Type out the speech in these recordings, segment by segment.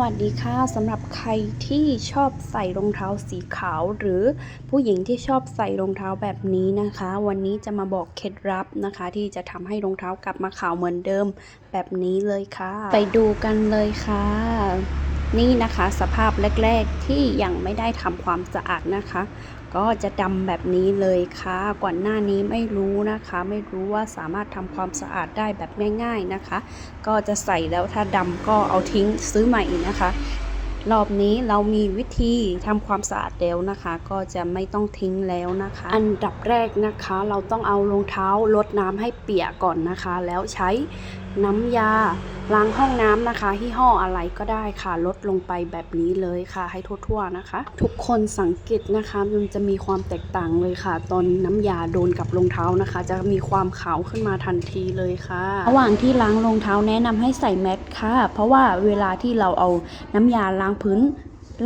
วัสดีค่ะสำหรับใครที่ชอบใส่รองเท้าสีขาว หรือผู้หญิงที่ชอบใส่รองเท้าแบบนี้นะคะ วันนี้จะมาบอกเคล็ดลับนะคะ ที่จะทำให้รองเท้ากลับมาขาวเหมือนเดิมแบบนี้เลยค่ะ ไปดูกันเลยค่ะ นี่นะคะสภาพแรก ๆที่ยังไม่ได้ทำความสะอาดนะคะ ก็จะดำแบบนี้เลยค่ะก่อนหน้านี้ไม่รู้นะคะ ไม่รู้ว่าสามารถทำความสะอาดได้แบบง่าย ๆนะคะ ก็จะใส่แล้วถ้าดำก็เอาทิ้งซื้อใหม่นะคะ รอบนี้เรามีวิธีทำความสะอาดแล้วนะคะ ก็จะไม่ต้องทิ้งแล้วนะคะ อันดับแรกนะคะ เราต้องเอารองเท้าลดน้ำให้เปียกก่อนนะคะ แล้วใช้ น้ำยาล้างห้องน้ำนะคะที่ห้ออะไรก็ได้ค่ะ ลดลงไปแบบนี้เลยค่ะ ให้ทั่วๆนะคะ ทุกคนสังเกตนะคะมันจะมีความแตกต่างเลยค่ะ ตอนน้ำยาโดนกับรองเท้านะคะ จะมีความขาวขึ้นมาทันทีเลยค่ะ ระหว่างที่ล้างรองเท้าแนะนำให้ใส่แมสค่ะ เพราะว่าเวลาที่เราเอาน้ำยาล้างพื้น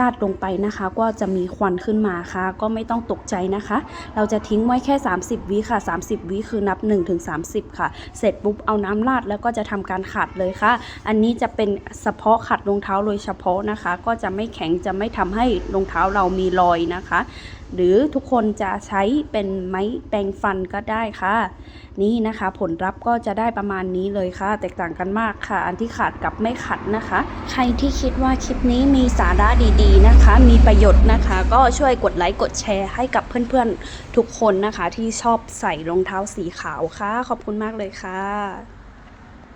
ลาดลงไปนะคะ ก็จะมีควันขึ้นมาค่ะ ก็ไม่ต้องตกใจนะคะ เราจะทิ้งไว้แค่ 30 วิค่ะ 30 วิคือนับ1ถึง30 ค่ะ เสร็จปุ๊บเอาน้ำราดแล้วก็จะทำการขัดเลยค่ะ อันนี้จะเป็นเฉพาะขัดรองเท้าโดยเฉพาะนะคะ ก็จะไม่แข็งจะไม่ทำให้รองเท้าเรามีรอยนะคะ หรือทุกคนจะใช้เป็นไม้แปรงฟันก็ได้ค่ะ นี่นะคะผลลัพธ์ก็จะได้ประมาณนี้เลยค่ะ แตกต่างกันมากค่ะ อันที่ขาดกับไม่ขัดนะคะ ใครที่คิดว่าคลิปนี้มีสาระดีๆนะคะ มีประโยชน์นะคะ ก็ช่วยกดไลค์กดแชร์ให้กับเพื่อนๆทุกคนนะคะ ที่ชอบใส่รองเท้าสีขาวค่ะ ขอบคุณมากเลยค่ะ